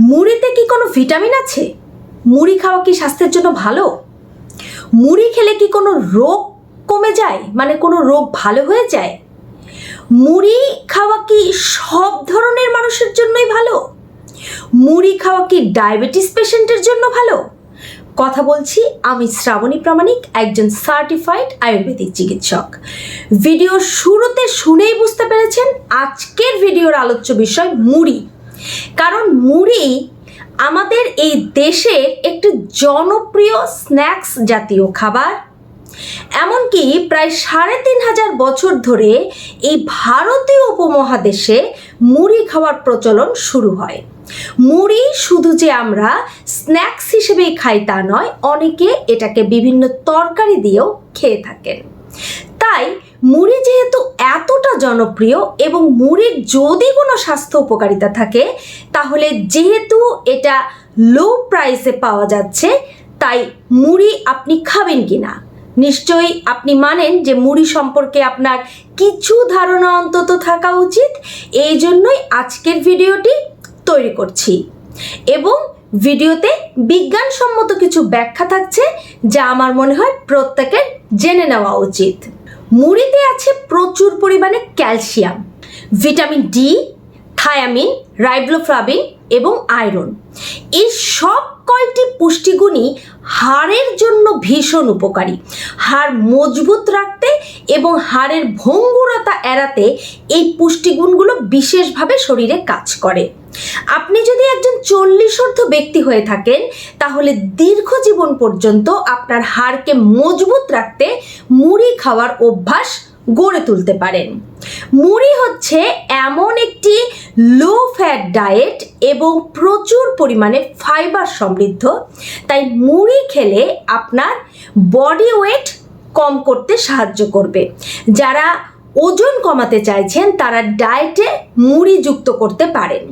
মুড়িতে কি কোনো ভিটামিন আছে? মুড়ি খাওয়া কি স্বাস্থ্যের জন্য ভালো? মুড়ি খেলে কি কোনো রোগ কমে যায়? মানে কোনো রোগ ভালো হয়ে যায়? মুড়ি খাওয়া কি সব ধরনের মানুষের জন্যই ভালো? মুড়ি খাওয়া কি ডায়াবেটিস পেশেন্টের জন্য ভালো? কথা বলছি আমি শ্রাবণী প্রামাণিক, একজন সার্টিফাইড আয়ুর্বেদিক চিকিৎসক। ভিডিও শুরুতে শুনেই বুঝতে পেরেছেন, আজকের ভিডিওর আলোচ্য বিষয় মুড়ি। কারণ মুড়ি আমাদের এই দেশের একটি জনপ্রিয় স্ন্যাক্স জাতীয় খাবার। এমনকি প্রায় সাড়ে তিন হাজার বছর ধরে এই ভারতীয় উপমহাদেশে মুড়ি খাওয়ার প্রচলন শুরু হয়। মুড়ি শুধু যে আমরা স্ন্যাক্স হিসেবেই খাই তা নয়, অনেকে এটাকে বিভিন্ন তরকারি দিয়েও খেয়ে থাকেন। তাই মুড়ি যেহেতু এতটা জনপ্রিয় এবং মুড়ির যদি কোনো স্বাস্থ্য উপকারিতা থাকে, তাহলে যেহেতু এটা লো প্রাইসে পাওয়া যাচ্ছে, তাই মুড়ি আপনি খাবেন কি না নিশ্চয়ই আপনি মানেন যে মুড়ি সম্পর্কে আপনার কিছু ধারণা অন্তত থাকা উচিত। এই জন্যই আজকের ভিডিওটি তৈরি করছি। এবং ভিডিওতে বিজ্ঞানসম্মত কিছু ব্যাখ্যা থাকছে, যা আমার মনে হয় প্রত্যেকের জেনে নেওয়া উচিত। মুড়িতে আছে প্রচুর পরিমাণে calcium, vitamin D, thiamine riboflavin এবং আয়রন। এই সব কয়টি পুষ্টিগুণই হাড়ের জন্য ভীষণ উপকারী। হাড় মজবুত রাখতে এবং হাড়ের ভঙ্গুরতা এড়াতে এই পুষ্টিগুণগুলো বিশেষভাবে শরীরে কাজ করে। আপনি যদি একজন চল্লিশর্ধ ব্যক্তি হয়ে থাকেন, তাহলে দীর্ঘ জীবন পর্যন্ত আপনার হাড়কে মজবুত রাখতে মুড়ি খাওয়ার অভ্যাস গড়ে তুলতে পারেন। মুড়ি হচ্ছে এমন একটি লো ফ্যাট ডায়েট এবং প্রচুর পরিমাণে ফাইবার সমৃদ্ধ, তাই মুড়ি খেলে আপনার বডি ওয়েট কম করতে সাহায্য করবে। যারা ওজন কমাতে চাইছেন, তারা ডায়েটে মুড়ি যুক্ত করতে পারেন।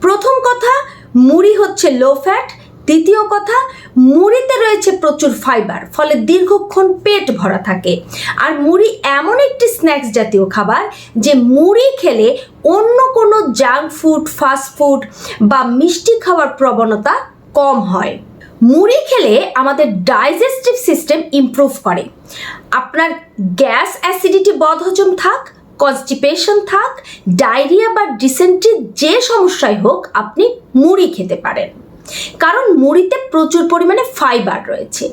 প্রথম কথা, মুড়ি হচ্ছে লো ফ্যাট দ্বিতীয় কথা, মুড়িতে রয়েছে প্রচুর ফাইবার ফলে দীর্ঘক্ষণ পেট ভরা থাকে। আর মুড়ি এমন একটি স্ন্যাক্স জাতীয় খাবার যে মুড়ি খেলে অন্য কোনো জাঙ্ক ফুড ফাস্ট ফুড বা মিষ্টি খাওয়ার প্রবণতা কম হয়। মুড়ি খেলে আমাদের ডাইজেস্টিভ সিস্টেম ইমপ্রুভ করে। আপনার গ্যাস অ্যাসিডিটি বদহজম থাক কনস্টিপেশন থাক ডায়রিয়া বা ডিসেন্ট্রি যে সমস্যাই হোক, আপনি মুড়ি খেতে পারেন। কারণ মুড়িতে প্রচুর পরিমাণে ফাইবার রয়েছে।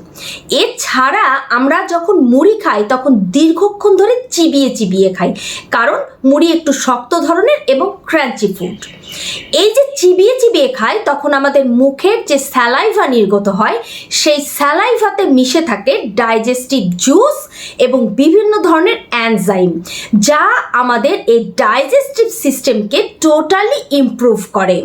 এছাড়া আমরা যখন মুড়ি খাই, তখন দীর্ঘক্ষণ ধরে চিবিয়ে চিবিয়ে খাই। কারণ মুড়ি একটু শক্ত ধরনের এবং ক্রাঞ্চি ফুড এই যে চিবিয়ে চিবিয়ে খাই, তখন আমাদের মুখের যে স্যালাইভা নির্গত হয়, সেই স্যালাইভাতে মিশে থাকে ডাইজেস্টিভ জুস এবং বিভিন্ন ধরনের অ্যানজাইম যা আমাদের এই ডাইজেস্টিভ সিস্টেমকে টোটালি ইমপ্রুভ করে।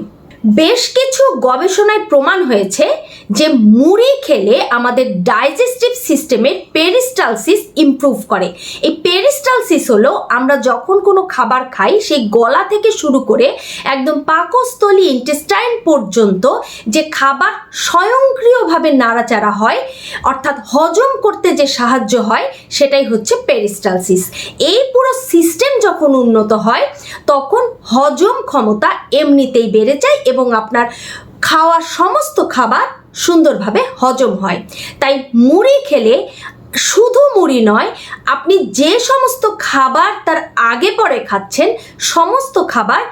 বেশ কিছু গবেষণায় প্রমাণ হয়েছে যে মুড়ি খেলে আমাদের ডাইজেস্টিভ সিস্টেমের পেরিস্টালসিস ইমপ্রুভ করে। এই পেরিস্টালসিস হলো আমরা যখন কোনো খাবার খাই, সেই গলা থেকে শুরু করে একদম পাকস্থলী ইন্টেস্টাইন পর্যন্ত যে খাবার স্বয়ংক্রিয়ভাবে নাড়াচাড়া হয়, অর্থাৎ হজম করতে যে সাহায্য হয়, সেটাই হচ্ছে পেরিস্টালসিস। এই সিস্টেম যখন উন্নত হয়, তখন হজম ক্ষমতা এমনিতেই বেড়ে যায় এবং আপনার খাওয়া সমস্ত খাবার সুন্দরভাবে হজম হয়। তাই মুড়ি খেলে শুধু মুড়ি নয়, আপনি যে সমস্ত খাবার তার আগে পরে খাচ্ছেন, সমস্ত খাবার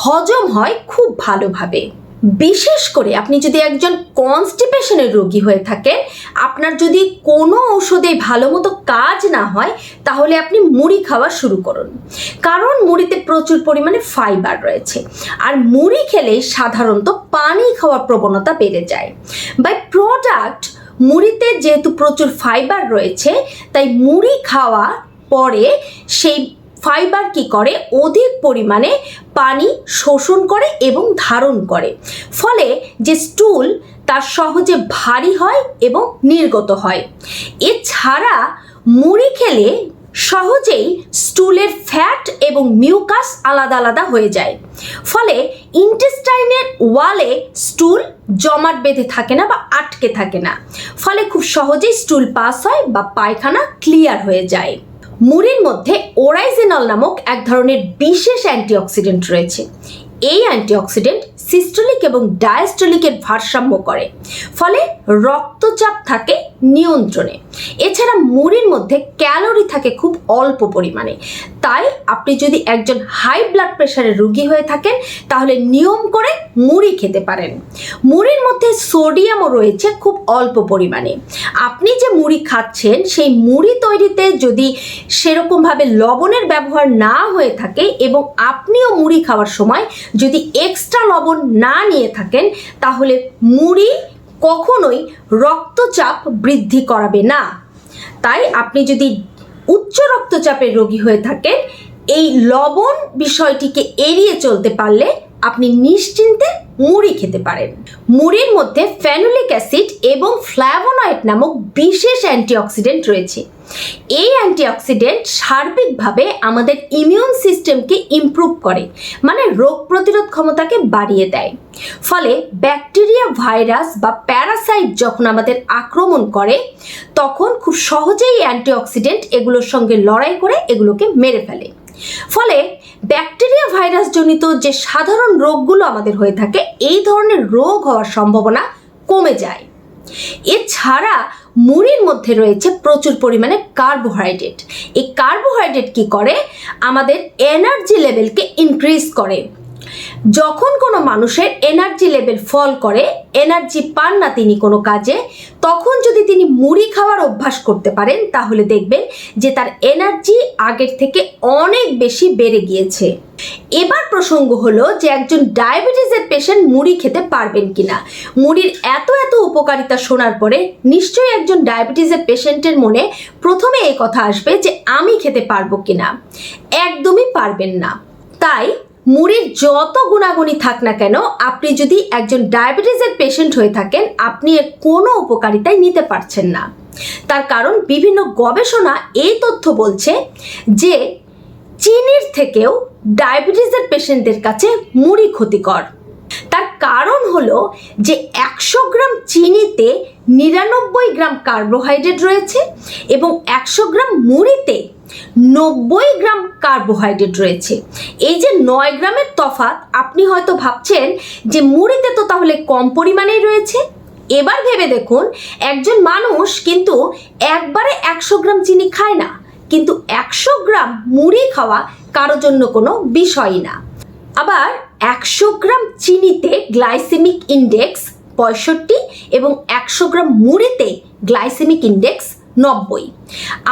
হজম হয় খুব ভালোভাবে। বিশেষ করে আপনি যদি একজন কনস্টিপেশনের রোগী হয়ে থাকেন, আপনার যদি কোনো ঔষধে ভালো মতো কাজ না হয়, তাহলে আপনি মুড়ি খাওয়া শুরু করুন। কারণ মুড়িতে প্রচুর পরিমাণে ফাইবার রয়েছে। আর মুড়ি খেলে সাধারণত পানি খাওয়ার প্রবণতা বেড়ে যায়। বাই প্রোডাক্ট মুড়িতে যেহেতু প্রচুর ফাইবার রয়েছে, তাই মুড়ি খাওয়া পরে সেই ফাইবার কি করে? অধিক পরিমাণে পানি শোষণ করে এবং ধারণ করে। ফলে যে স্টুল, তার সহজে ভারী হয় এবং নির্গত হয়। এছাড়া মুড়ি খেলে সহজেই স্টুলের ফ্যাট এবং মিউকাস আলাদা আলাদা হয়ে যায়। ফলে ইন্টেস্টাইনের ওয়ালে স্টুল জমাট বেঁধে থাকে না বা আটকে থাকে না। ফলে খুব সহজেই স্টুল পাস হয় বা পায়খানা ক্লিয়ার হয়ে যায়। মুড়ির মধ্যে ওরাইজেনল নামক এক ধরনের বিশেষ অ্যান্টিঅক্সিডেন্ট রয়েছে। এই অ্যান্টিঅক্সিডেন্ট সিস্টোলিক এবং ডায়াস্টোলিকের ভারসাম্য করে। ফলে রক্তচাপ থাকে নিয়ন্ত্রণে। এছাড়া মুড়ির মধ্যে ক্যালোরি থাকে খুব অল্প পরিমাণে। তাই আপনি যদি একজন হাই ব্লাড প্রেশারের রুগী হয়ে থাকেন, তাহলে নিয়ম করে মুড়ি খেতে পারেন। মুড়ির মধ্যে সোডিয়ামও রয়েছে খুব অল্প পরিমাণে। আপনি যে মুড়ি খাচ্ছেন, সেই মুড়ি তৈরিতে যদি সেরকমভাবে লবণের ব্যবহার না হয়ে থাকে এবং আপনিও মুড়ি খাওয়ার সময় যদি এক্সট্রা লবণ না নিয়ে থাকেন, তাহলে মুড়ি কখনোই রক্তচাপ বৃদ্ধি করাবে না। তাই আপনি যদি উচ্চ রক্তচাপের রোগী হয়ে থাকেন, এই লবণ বিষয়টিকে এড়িয়ে চলতে পারলে আপনি নিশ্চিন্তে মুড়ি খেতে পারেন। মুড়ির মধ্যে ফ্যানোলিক অ্যাসিড এবং ফ্ল্যাভোনয়েড নামক বিশেষ অ্যান্টিঅক্সিডেন্ট রয়েছে। এই অ্যান্টিঅক্সিডেন্ট সার্বিকভাবে আমাদের ইমিউন সিস্টেমকে ইমপ্রুভ করে মানে রোগ প্রতিরোধ ক্ষমতাকে বাড়িয়ে দেয়। ফলে ব্যাকটেরিয়া, ভাইরাস বা প্যারাসাইট যখন আমাদের আক্রমণ করে, তখন খুব সহজেই অ্যান্টিঅক্সিডেন্ট এগুলোর সঙ্গে লড়াই করে এগুলোকে মেরে ফেলে। ফলে ব্যাকটেরিয়া ভাইরাস জনিত যে সাধারণ রোগগুলো আমাদের হয়ে থাকে, এই ধরনের রোগ হওয়ার সম্ভাবনা কমে যায়। এছাড়া মুড়ির মধ্যে রয়েছে প্রচুর পরিমাণে কার্বোহাইড্রেট এই কার্বোহাইড্রেট কি করে? আমাদের এনার্জি লেভেলকে ইনক্রিজ করে। যখন কোনো মানুষের এনার্জি লেভেল ফল করে এনার্জি পান না তিনি কোনো কাজে, তখন যদি তিনি মুড়ি খাওয়ার অভ্যাস করতে পারেন, তাহলে দেখবেন যে তার এনার্জি আগের থেকে অনেক বেশি বেড়ে গিয়েছে। এবার প্রসঙ্গ হলো যে একজন ডায়াবেটিসের পেশেন্ট মুড়ি খেতে পারবেন কিনা। মুড়ির এত এত উপকারিতা শোনার পরে নিশ্চয়ই একজন ডায়াবেটিসের পেশেন্টের মনে প্রথমে এই কথা আসবে যে আমি খেতে পারব কিনা। একদমই পারবেন না। তাই মুড়ির যত গুণাগুণী থাক না কেন, আপনি যদি একজন ডায়াবেটিসের পেশেন্ট হয়ে থাকেন, আপনি এর কোনো উপকারিতাই নিতে পারছেন না। তার কারণ, বিভিন্ন গবেষণা এই তথ্য বলছে যে, চিনির থেকেও ডায়াবেটিসের পেশেন্টদের কাছে মুড়ি ক্ষতিকর। হলো যে একশো গ্রাম চিনিতে নিরানব্বই গ্রাম কার্বোহাইড্রেট রয়েছে এবং একশো গ্রাম মুড়িতে নব্বই গ্রাম কার্বোহাইড্রেট রয়েছে। এই যে নয় গ্রামের তফাৎ, আপনি হয়তো ভাবছেন যে মুড়িতে তো তাহলে কম পরিমাণেই রয়েছে। এবার ভেবে দেখুন, একজন মানুষ কিন্তু একবারে একশো গ্রাম চিনি খায় না, কিন্তু একশো গ্রাম মুড়ি খাওয়া কারোর জন্য কোনো বিষয়ই না। আবার একশো গ্রাম চিনিতে গ্লাইসেমিক ইন্ডেক্স পঁয়ষট্টি এবং একশো গ্রাম মুড়িতে গ্লাইসেমিক ইন্ডেক্স নব্বই।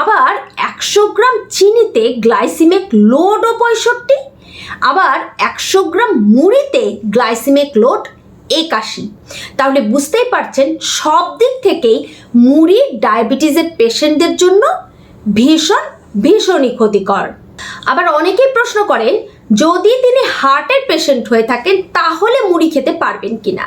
আবার একশো গ্রাম চিনিতে গ্লাইসেমিক লোডও পঁয়ষট্টি, আবার একশো গ্রাম মুড়িতে গ্লাইসেমিক লোড একাশি। তাহলে বুঝতেই পারছেন, সব দিক থেকেই মুড়ি ডায়াবেটিসের পেশেন্টদের জন্য ভীষণ, ভীষণই ক্ষতিকর। আবার অনেকেই প্রশ্ন করেন যদি তিনি হার্টের পেশেন্ট হয়ে থাকেন, তাহলে মুড়ি খেতে পারবেন কিনা?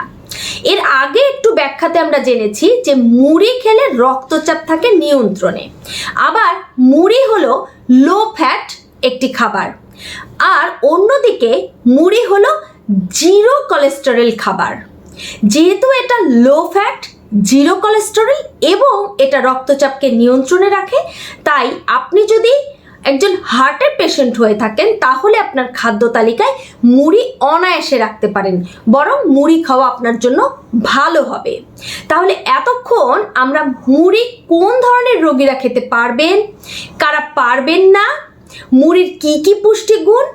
এর আগে একটু ব্যাখ্যাতে আমরা জেনেছি যে মুড়ি খেলে রক্তচাপ থাকে নিয়ন্ত্রণে। আবার মুড়ি হলো লো ফ্যাট একটি খাবার। আর অন্যদিকে মুড়ি হলো জিরো কোলেস্টেরল খাবার। যেহেতু এটা লো ফ্যাট, জিরো কোলেস্টেরল এবং এটা রক্তচাপকে নিয়ন্ত্রণে রাখে, তাই আপনি যদি একজন হার্টের পেশেন্ট হয়ে থাকেন, তাহলে আপনার খাদ্য তালিকায় মুড়ি অনায়াসে রাখতে পারেন। বরং মুড়ি খাওয়া আপনার জন্য ভালো হবে। তাহলে এতক্ষণ আমরা মুড়ি কোন ধরনের রোগীরা খেতে পারবেন, কারা পারবেন না, মুড়ির কি কি পুষ্টিগুণ,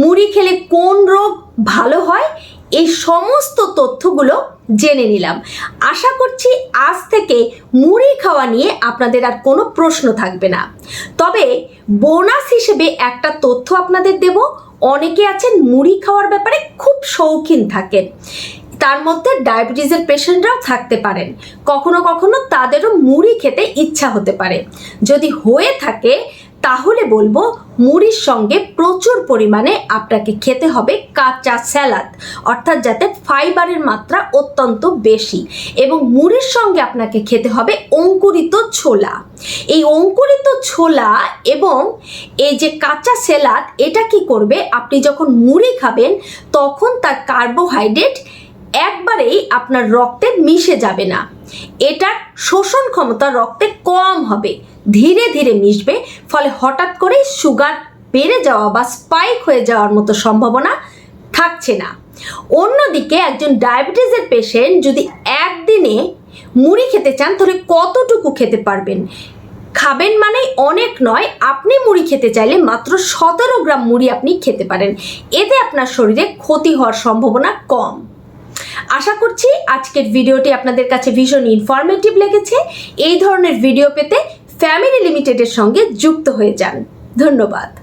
মুড়ি খেলে কোন রোগ ভালো হয়, এই সমস্ত তথ্যগুলো জেনে নিলাম। আশা করছি আজ থেকে মুড়ি খাওয়া নিয়ে আপনাদের আর কোনো প্রশ্ন থাকবে না। তবে বোনাস হিসেবে একটা তথ্য আপনাদের দেব। অনেকে আছেন মুড়ি খাওয়ার ব্যাপারে খুব শৌখিন থাকেন। তার মধ্যে ডায়াবেটিসের পেশেন্টরাও থাকতে পারেন। কখনো কখনো তাদেরও মুড়ি খেতে ইচ্ছা হতে পারে। যদি হয়ে থাকে তাহলে বলব মুড়ির সঙ্গে প্রচুর পরিমাণে আপনাকে খেতে হবে কাঁচা স্যালাদ, অর্থাৎ যাতে ফাইবারের মাত্রা অত্যন্ত বেশি। এবং মুড়ির সঙ্গে আপনাকে খেতে হবে অঙ্কুরিত ছোলা। এই অঙ্কুরিত ছোলা এবং এই যে কাঁচা স্যালাড এটা কি করবে? আপনি যখন মুড়ি খাবেন, তখন তার কার্বোহাইড্রেট একবারেই আপনার রক্তে মিশে যাবে না। এটার শোষণ ক্ষমতা রক্তে কম হবে। ধীরে ধীরে মিশবে, ফলে হঠাৎ করে সুগার বেড়ে যাওয়া বা স্পাইক হয়ে যাওয়ার মতো সম্ভাবনা থাকছে না। অন্যদিকে একজন ডায়াবেটিসের পেশেন্ট যদি একদিনে মুড়ি খেতে চান, তাহলে কতটুকু খেতে পারবেন? খাবেন মানে অনেক নয়, আপনি মুড়ি খেতে চাইলে মাত্র সতেরো গ্রাম মুড়ি আপনি খেতে পারেন। এতে আপনার শরীরে ক্ষতি হওয়ার সম্ভাবনা কম। আশা করছি আজকের ভিডিওটি আপনাদের কাছে ভীষণ ইনফরমেটিভ লেগেছে। এই ধরনের ভিডিও পেতে ফ্যামিলি লিমিটেডের সঙ্গে যুক্ত হয়ে যান। ধন্যবাদ।